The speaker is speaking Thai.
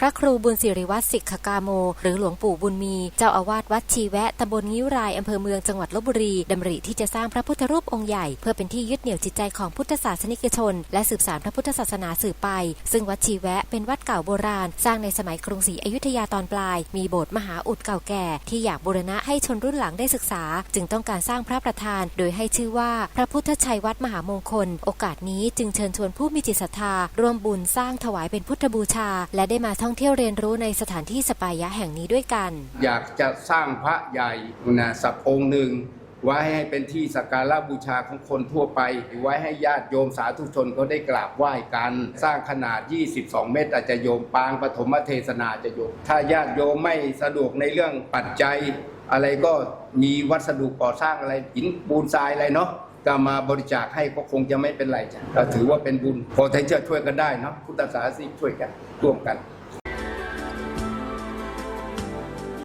พระครูบุญสิริวัฒน์สิกขกาโม หรือหลวงปู่บุญมี เจ้าอาวาสวัดชีแวะตำบลงิ้วรายอำเภอเมืองจังหวัดลบบุรีดำริที่จะสร้างพระพุทธรูปองค์ใหญ่ เพื่อเป็นที่ยึดเหนี่ยวจิตใจของพุทธศาสนิกชน และสืบสานพระพุทธศาสนาสืบไป ซึ่งวัดชีแวะเป็นวัดเก่าโบราณ สร้างในสมัยกรุงศรีอยุธยาตอนปลาย มีโบสถ์มหาอุดเก่าแก่ ที่อยากบูรณะให้ชนรุ่นหลังได้ศึกษา จึงต้องการสร้างพระประธาน โดยให้ชื่อว่าพระพุทธชัยวัดมหามงคล โอกาสนี้จึงเชิญชวนผู้มีจิตศรัทธาร่วมบุญสร้างถวายเป็นพุทธบูชา และได้มาท่อง่องเที่ยวเรียนรู้ในสถานที่สปายะแห่งนี้ด้วยกัน อยากจะสร้างพระใหญ่นะสักองค์หนึ่งไว้ให้เป็นที่สักการะบูชาของคนทั่วไป ไว้ให้ญาติโยมสาธุชนเขาได้กราบไหว้กัน สร้างขนาด 22 เมตรอาจจะโยมปางปฐมเทศนาจะโยม ถ้าญาติโยมไม่สะดวกในเรื่องปัจจัย อะไรก็มีวัสดุก่อสร้างอะไรหินปูนทรายอะไรเนาะก็มาบริจาคให้ก็คงจะไม่เป็นไรจ้ะก็ถือว่าเป็นบุญพอที่จะช่วยกันได้เนาะพุทธศาสนิกช่วยกันร่วมกัน